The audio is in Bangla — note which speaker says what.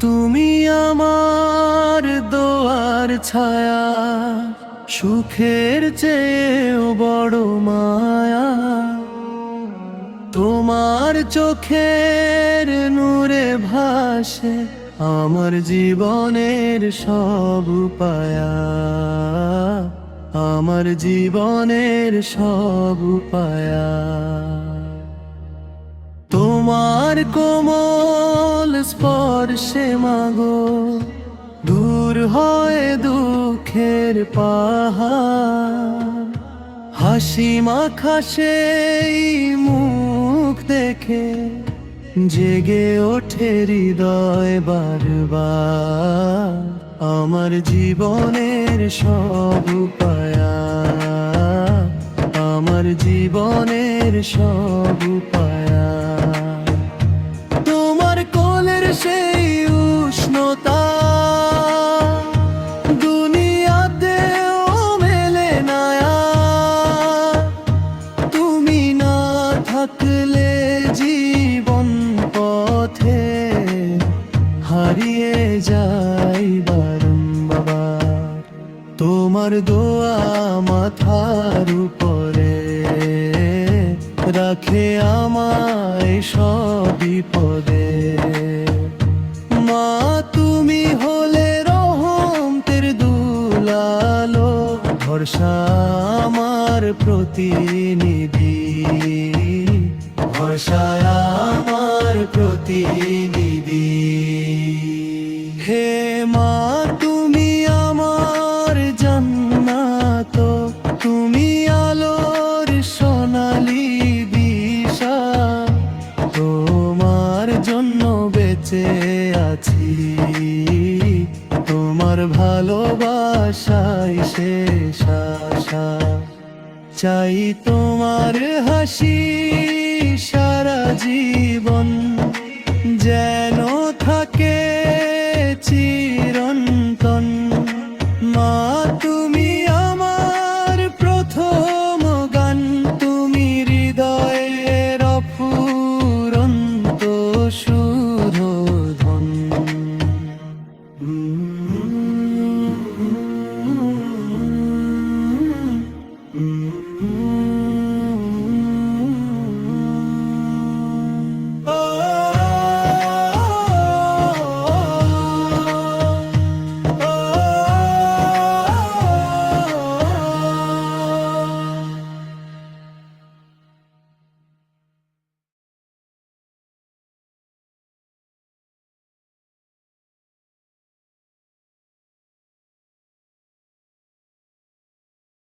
Speaker 1: তুমি আমার দোয়ার ছায়া, সুখের চেয়েও বড় মায়া। তোমার চোখের নূরে ভাসে আমার জীবনের সব পায়া। আমার জীবনের সব পায়া। তোমার কোমল স্পর্শে মাগো। দূর হয় দুঃখের পাহাড়। হাসি মাখা সেই মুখ দেখে জেগে ওঠে হৃদয় বারবার। আমার জীবনের সব পায়া আমার জীবনের সব পায়া থাকলে জীবন পথে হারিয়ে যাই বারংবার। তোমার দোয়া মাথার উপরে রাখে আমায় সব বিপদে। মা, তুমি হলে রহম তের দুলালো, ভরসা আমার প্রতিনিধি। ভরসা আমার প্রতিনিধি। হে মা, তুমি আমার জান্নাত, তুমি আলোর সোনালি দিশা তোমার জন্য বেঁচে আছি। তোমার ভালোবাসাই শেষ আশা চাই তোমার হাসি। জীবন যেন